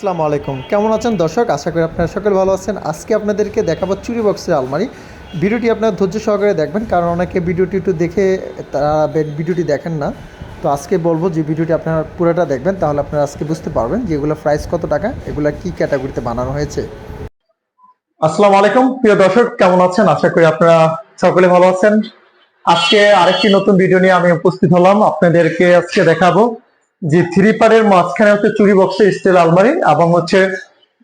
আসসালামু আলাইকুম। কেমন আছেন দর্শক? আশা করি আপনারা সকলে ভালো আছেন। আজকে আপনাদেরকে দেখাবো চুরি বক্সের আলমারি। ভিডিওটি আপনারা ধৈর্য সহকারে দেখবেন, কারণ অনেকে ভিডিওটি একটু দেখে তারা ভিডিওটি দেখেন না। তো আজকে বলব যে ভিডিওটি আপনারা পুরোটা দেখবেন, তাহলে আপনারা আজকে বুঝতে পারবেন যে এগুলো প্রাইস কত টাকা, এগুলো কি ক্যাটাগরিতে বানানো হয়েছে। আসসালামু আলাইকুম, প্রিয় দর্শক, কেমন আছেন? আশা করি আপনারা সকলে ভালো আছেন। আজকে আরেকটি নতুন ভিডিও নিয়ে আমি উপস্থিত হলাম। আপনাদেরকে আজকে দেখাবো যে থ্রি পারের মাঝখানে হচ্ছে চুরি বক্সে স্টিল আলমারি এবং হচ্ছে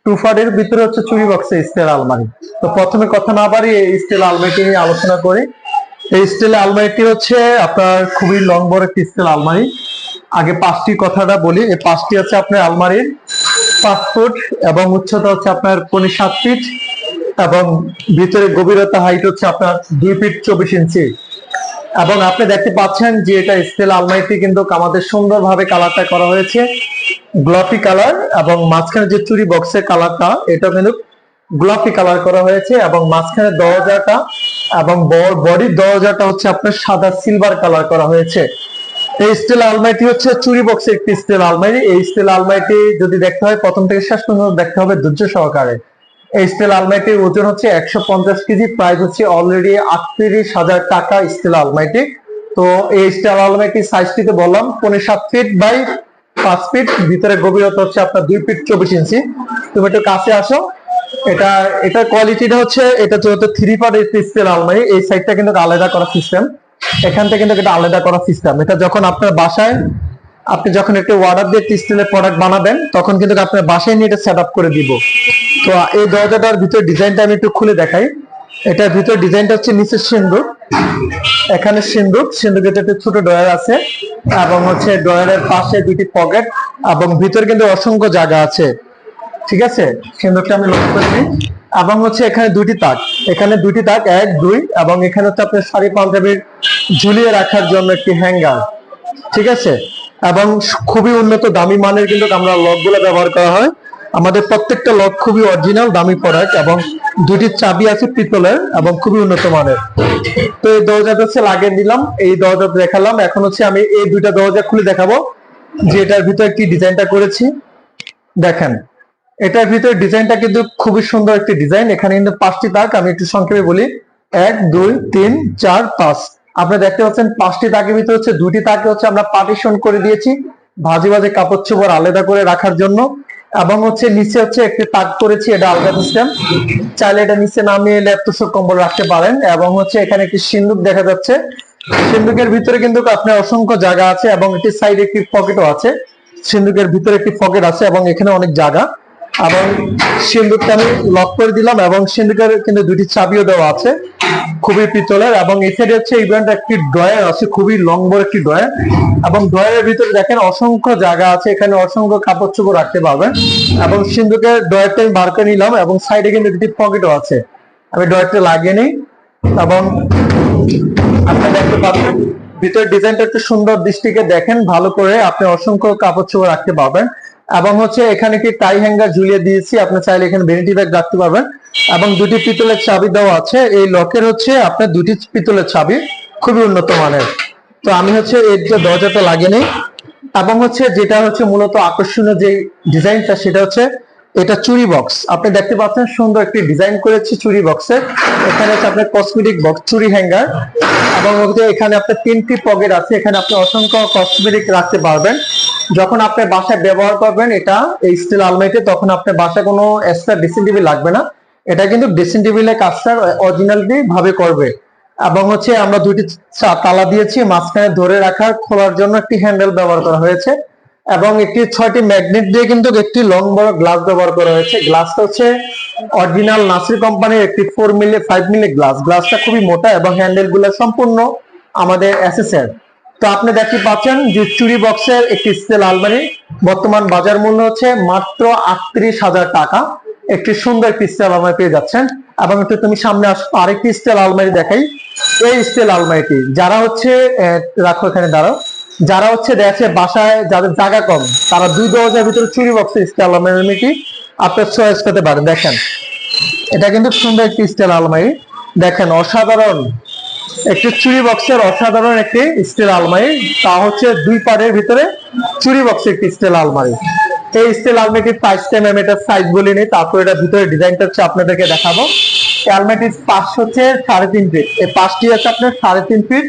টু পারের ভিতরে হচ্ছে চুরি বক্সে স্টিল আলমারি। তো প্রথমে কথা না বাড়িয়ে এই স্টিল আলমারিটি নিয়ে আলোচনা করি। এই স্টিল আলমারিটি হচ্ছে আপনার খুবই লং বড় একটি স্টিল আলমারি। আগে পাঁচটি কথাটা বলি। এই পাঁচটি হচ্ছে আপনার আলমারির পাঁচ ফুট এবং উচ্চতা হচ্ছে আপনার পনেরো সাত ফিট এবং ভিতরে গভীরতা হাইট হচ্ছে আপনার দুই ফিট চব্বিশ ইঞ্চি এবং আপনি দেখতে পাচ্ছেন যে এটা স্টিল আলমারিটি কিন্তু আমাদের সুন্দরভাবে কালারটা করা হয়েছে। গোলাপি কালার এবং মাঝখানে যে চুরি বক্সের কালারটা এটা কিন্তু গোলাপি কালার করা হয়েছে এবং মাঝখানে দরজাটা এবং বডির দরজাটা হচ্ছে আপনার সাদা সিলভার কালার করা হয়েছে। এই স্টিল আলমারিটি হচ্ছে চুরি বক্সের একটি স্টিল আলমারি। এই স্টিল আলমারিটি যদি দেখতে হয়, প্রথম থেকে শেষ পর্যন্ত দেখতে হবে ধৈর্য সহকারে। স্টিল আলমারিটির ওজন হচ্ছে একশো পঞ্চাশ কেজি প্রাইস হচ্ছে অলরেডি আটত্রিশ হাজার টাকা স্টিল আলমাইটি তো এই স্টিল আলমারিটির সাইজটিতে বললাম, পনেরো সাত ফিট বাই পাঁচ ফিট ভিতরে গভীরতা হচ্ছে আপনার দুই ফিট চব্বিশ ইঞ্চি তুমি একটু কাছে আসো। এটা এটার কোয়ালিটিটা হচ্ছে, এটা যেহেতু থ্রি পার্ট স্টিল আলমারি, এই সাইডটা কিন্তু আলাদা করা সিস্টেম এখান থেকে কিন্তু এটা আলাদা করা সিস্টেম এটা যখন আপনার বাসায় আপনি যখন একটু অর্ডার দিয়ে স্টিলের প্রোডাক্ট বানাবেন, তখন কিন্তু আপনার বাসায় নিয়ে এটা সেট আপ করে দিব। তো, এই দরজাটার ভিতরে ডিজাইনটা আমি একটু খুলে দেখাই। এটার ভিতরে ডিজাইনটা হচ্ছে নিচের সিন্দুক এখানে সিন্দুক সিন্দুকের একটা ছোট ডয়ার আছে, এবং হচ্ছে ডয়ারের পাশে দুটি পকেট, এবং ভিতরে কিন্তু অসংখ্য জায়গা আছে। ঠিক আছে? সিন্দুকটা আমি লক্ষ্য করে নিই। এবং হচ্ছে এখানে দুটি তাক। এখানে দুটি তাক, এক, দুই, এবং এখানে হচ্ছে আপনার শাড়ি পাঞ্জাবির ঝুলিয়ে রাখার জন্য একটি হ্যাঙ্গার ঠিক আছে? এবং খুবই উন্নত, দামি মানের কিন্তু আমরা লকগুলো ব্যবহার করা হয়। আমাদের প্রত্যেকটা লক খুবই অরিজিনাল দামি প্রোডাক্ট এবং দুটি চাবি আছে পিতলের এবং খুবই উন্নত মানের। তো এই দরজাটা হচ্ছে লাগিয়ে নিলাম এই দরজা দেখালাম। এখন হচ্ছে আমি এই দুইটা দরজা খুলে দেখাবো, যে এটার ভিতরে কি ডিজাইনটা করেছি। দেখেন, এটার ভিতরে ডিজাইনটা কিন্তু খুবই সুন্দর একটি ডিজাইন। এখানে কিন্তু পাঁচটি তাক, আমি একটু সংক্ষেপে বলি। এক, দুই, তিন, চার, পাঁচ। আপনি দেখতে পাচ্ছেন, পাঁচটি তাকের ভিতরে হচ্ছে দুটি তাকে হচ্ছে আমরা পার্টিশন করে দিয়েছি, ভাজি ভাজি কাপড় চোপড় আলাদা করে রাখার জন্য। এবং হচ্ছে নিচে হচ্ছে একটি তাক করেছি, এটা আলাদা সিস্টেম চাইলে এটা নিচে নামিয়ে ল্যাপটপ কম্বল রাখতে পারেন। এবং হচ্ছে এখানে একটি সিন্দুক দেখা যাচ্ছে। সিন্দুকের ভিতরে কিন্তু আপনার অসংখ্য জায়গা আছে এবং একটি সাইডে একটি পকেটও আছে। সিন্দুকের ভিতরে একটি পকেট আছে এবং এখানে অনেক জায়গা। এবং সিন্দুকটা আমি লক করে দিলাম এবং সিন্দুকের কিন্তু দুটি চাবিও দেওয়া আছে। খুবই পিতলের এবং এখানে হচ্ছে এই ব্র্যান্ড একটি ড্রয়ার আছে, খুবই লং বড় একটি ড্রয়ার। এবং ড্রয়ারের ভিতরে দেখেন অসংখ্য জায়গা আছে, এখানে অসংখ্য কাপড় চোপড় রাখতে পারবেন। এবং সিন্দুকের ড্রয়ারটা আমি বার করে নিলাম এবং সাইডে কিন্তু দুটি পকেটও আছে। আমি ড্রয়ারটা লাগিয়ে নিই। এবং আপনি দেখতে পাচ্ছেন ভিতরে ডিজাইনটা একটু সুন্দর দৃষ্টিকে দেখেন, ভালো করে আপনি অসংখ্য কাপড় চোপড় রাখতে পারবেন। এবং হচ্ছে এখানে কি টাই হ্যাঙ্গার ঝুলিয়ে দিয়েছি, আপনি চাইলে এখানে ভেনিটি ব্যাগ রাখতে পারবেন। এবং দুটি পিতলের চাবি দেওয়া আছে। এই লকের হচ্ছে আপনার দুটি পিতলের চাবি, খুবই উন্নত মানের। তো আমি হচ্ছে এর যে দরজাটা লাগিয়ে নিই। এবং হচ্ছে যেটা হচ্ছে মূলত আকর্ষণীয় যে ডিজাইনটা, সেটা হচ্ছে এটা চুরি বক্স। আপনি দেখতে পাচ্ছেন সুন্দর একটি ডিজাইন করেছি চুরি বক্সের এখানে হচ্ছে আপনার কসমেটিক বক্স চুরি হ্যাঙ্গার এবং হচ্ছে এখানে আপনার তিনটি পকেট আছে। এখানে আপনি অসংখ্য কসমেটিক রাখতে পারবেন। যখন আপনি বাসায় ব্যবহার করবেন, এটা এই স্টিল আলমারিতে তখন আপনার বাসায় কোনো এক্সট্রা ড্রেসিং টেবিল লাগবে না। এটা কিন্তু ড্রেসিং টেবিলের কাজটা অরিজিনালি ভাবে করবে। এবং হচ্ছে আমরা চা- তালা দিয়েছি, মাঝখানে ধরে রাখার খোলার জন্য একটি হ্যান্ডেল ব্যবহার করা হয়েছে। এবং একটি ছয়টি ম্যাগনেট দিয়ে কিন্তু একটি লং বড় গ্লাস ব্যবহার করা হয়েছে। গ্লাসটা হচ্ছে অরিজিনাল নাসির কোম্পানির একটি ফোর মিলে ফাইভ মিলি গ্লাস গ্লাসটা খুবই মোটা এবং হ্যান্ডেলগুলো সম্পূর্ণ আমাদের এসএসএর তো আপনি দেখতে পাচ্ছেন যে চুরি বক্সের একটি স্টিল আলমারি, বর্তমান বাজার মূল্য হচ্ছে মাত্র আটত্রিশ হাজার টাকা। একটি সুন্দর একটি আলমারি পেয়ে যাচ্ছেন। এবং একটু তুমি সামনে আসো আরেকটি স্টিল আলমারি দেখাই। এই স্টিল আলমারিটি, যারা হচ্ছে রাখো এখানে, দাঁড়াও। যারা হচ্ছে দেখে বাসায়, যাদের জায়গা কম, তারা দুই দরজার ভিতরে চুরি বক্সের স্টিল আলমারিটি আপনার চয়েস করতে পারেন। দেখেন, এটা কিন্তু সুন্দর একটি স্টিল আলমারি। দেখেন, অসাধারণ। একটি চুরি বক্সের অসাধারণ একটি স্টিল আলমারি। তা হচ্ছে দুই পাড়ের ভিতরে চুরি বক্সের একটি স্টিল আলমারি। এই স্টিল আলমারিটির প্রাইসটা ম্যাম এটার সাইজ বলিনি তারপর এটা ভিতরে ডিজাইনটা হচ্ছে আপনাদেরকে দেখাবো। এই পাশ হচ্ছে সাড়ে তিন ফিট এই পাশটি হচ্ছে আপনার সাড়ে তিন ফিট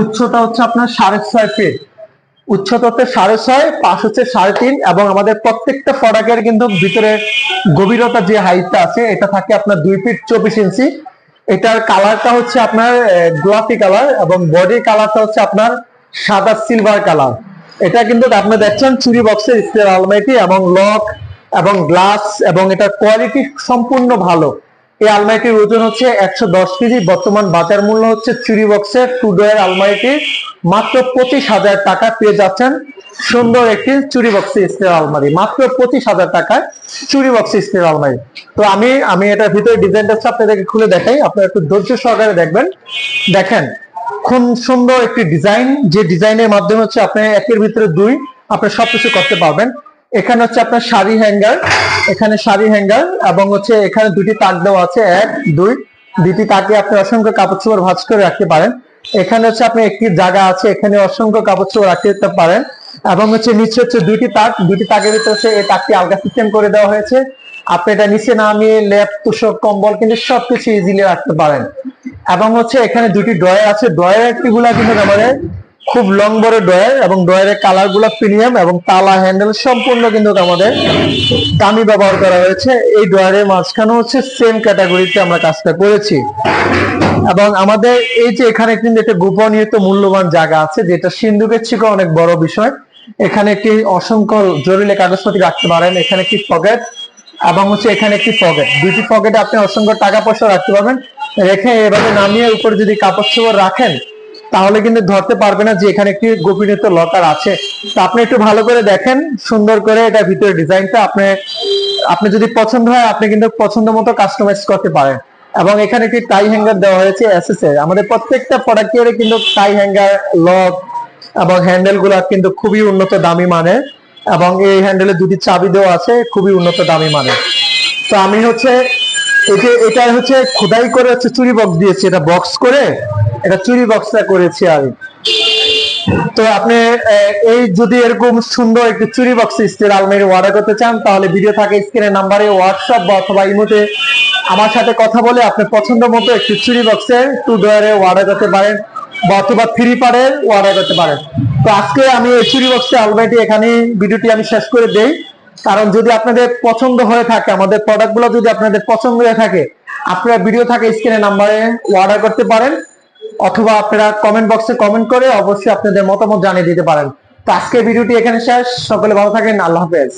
উচ্চতা হচ্ছে আপনার সাড়ে ছয় ফিট উচ্চতা হচ্ছে সাড়ে ছয় পাশ হচ্ছে সাড়ে তিন, এবং আমাদের প্রত্যেকটা প্রোডাক্টের কিন্তু ভিতরে গভীরতা যে হাইটটা আছে, এটা থাকে আপনার দুই ফিট চব্বিশ ইঞ্চি এটার কালারটা হচ্ছে আপনার গোলাপি কালার এবং বডি কালারটা হচ্ছে আপনার সাদা সিলভার কালার এটা কিন্তু আপনি দেখছেন চুরি বক্সের স্টিল আলমারিটি এবং লক এবং গ্লাস এবং এটার কোয়ালিটি সম্পূর্ণ ভালো। এই আলমারিটির ওজন হচ্ছে একশো দশ কেজি, বর্তমান বাজার মূল্য হচ্ছে চুরি বক্সের টু ডোয়ের আলমারিটি। মাত্র পঁচিশ হাজার টাকা পেয়ে যাচ্ছেন সুন্দর একটি চুরি বক্সে স্টিল আলমারি। মাত্র পঁচিশ হাজার টাকায় চুরি বক্সে স্টিল আলমারি। তো আমি আমি এটার ভিতরে ডিজাইনটা আপনাদেরকে খুলে দেখাই। আপনারা একটু ধৈর্য সহকারে দেখবেন। দেখেন খুব সুন্দর একটি ডিজাইন যে ডিজাইনের মাধ্যমে হচ্ছে আপনি একের ভিতরে দুই আপনি সবকিছু করতে পারবেন। এখানে হচ্ছে আপনার শাড়ি হ্যাঙ্গার এখানে শাড়ি হ্যাঙ্গার এবং হচ্ছে এখানে দুটি তাক দেওয়া আছে, এক, দুই। দুটি তাকে আপনি অসংখ্য কাপড় চোপড় ভাঁজ করে রাখতে পারেন। এখানে হচ্ছে আপনি একটি জায়গা আছে, এখানে অসংখ্য কাপড় চোপড় রাখতে দিতে পারেন। এবং হচ্ছে নিচে হচ্ছে দুইটি তাক দুটি তাকের ভিতরে হচ্ছে এই তাকটি আলগা সিস্টেম করে দেওয়া হয়েছে। আপনি এটা নিচে নামিয়ে, লেপ তুষক কম্বল, কিন্তু সবকিছু ইজিলি রাখতে পারেন। এবং হচ্ছে এখানে দুটি ড্রয়ার আছে। ড্রয়ারগুলা কিন্তু আমাদের খুব লং বড় ড্রয়ার এবং ড্রয়ারের কালারগুলো প্রিমিয়াম এবং তালা হ্যান্ডেল সম্পূর্ণ কিন্তু আমাদের দামি ব্যবহার করা হয়েছে। এই ড্রয়ারের মাঝখানে হচ্ছে সেম ক্যাটাগরিতে আমরা কাজটা করেছি। এবং আমাদের এই যে এখানে কিন্তু একটা গোপনীয়ত মূল্যবান জায়গা আছে, যেটা সিন্ধুকের থেকে অনেক বড় বিষয়। এখানে একটি অসংখ্য জরুরি কাগজপত্র রাখতে পারেন, এখানে একটি পকেট এবং হচ্ছে এখানে একটি পকেট দুইটি পকেটে আপনি অসংখ্য টাকা পয়সা রাখতে পারবেন। রেখে এভাবে নামিয়ে উপরে যদি কাপড় চোপড় রাখেন, তাহলে কিন্তু ধরতে পারবে না যে এখানে একটি গোপনীয়ত লকার আছে। তো আপনি একটু ভালো করে দেখেন, সুন্দর করে এটা ভিতরে ডিজাইনটা আপনি আপনি যদি পছন্দ হয়, আপনি কিন্তু পছন্দ মতো কাস্টমাইজ করতে পারেন। এবং এখানে একটি টাই হ্যাঙ্গার দেওয়া হয়েছে এসএসএ আমাদের প্রত্যেকটা প্রোডাক্টের কিন্তু টাই হ্যাঙ্গার লক এবং হ্যান্ডেলগুলা কিন্তু খুবই উন্নত দামি মানের। এবং এই হ্যান্ডেলে দুটি চাবি দেওয়া আছে, খুবই উন্নত দামি মানের। তো আমি হচ্ছে এটা এটা হচ্ছে খোদাই করে হচ্ছে চুরি বক্স দিয়েছি, এটা বক্স করে, এটা চুরি বক্সটা করেছি আমি। তো আপনি এই যদি এরকম সুন্দর একটি চুরি বক্স স্টিল আলমারি অর্ডার করতে চান, তাহলে ভিডিও থাকে স্ক্রিনের নাম্বারে হোয়াটসঅ্যাপ বা অথবা ইমোতে আমার সাথে কথা বলে আপনি পছন্দ মতো একটি চুরি বক্সের টু ডোয়ারে অর্ডার করতে পারেন, বা অথবা থ্রি পারের অর্ডার করতে পারেন। তো আজকে আমি এই চুরি বক্সের আলমারিটি এখানে ভিডিওটি আমি শেষ করে দেই। কারণ যদি আপনাদের পছন্দ হয়ে থাকে, আমাদের প্রোডাক্টগুলো যদি আপনাদের পছন্দ হয়ে থাকে, আপনারা ভিডিও থাকে স্ক্রিনে নাম্বারে অর্ডার করতে পারেন, অথবা আপনারা কমেন্ট বক্সে কমেন্ট করে অবশ্যই আপনাদের মতামত জানিয়ে দিতে পারেন। তো আজকে ভিডিওটি এখানে শেষ। সকলে ভালো থাকেন। আল্লাহ হাফেজ।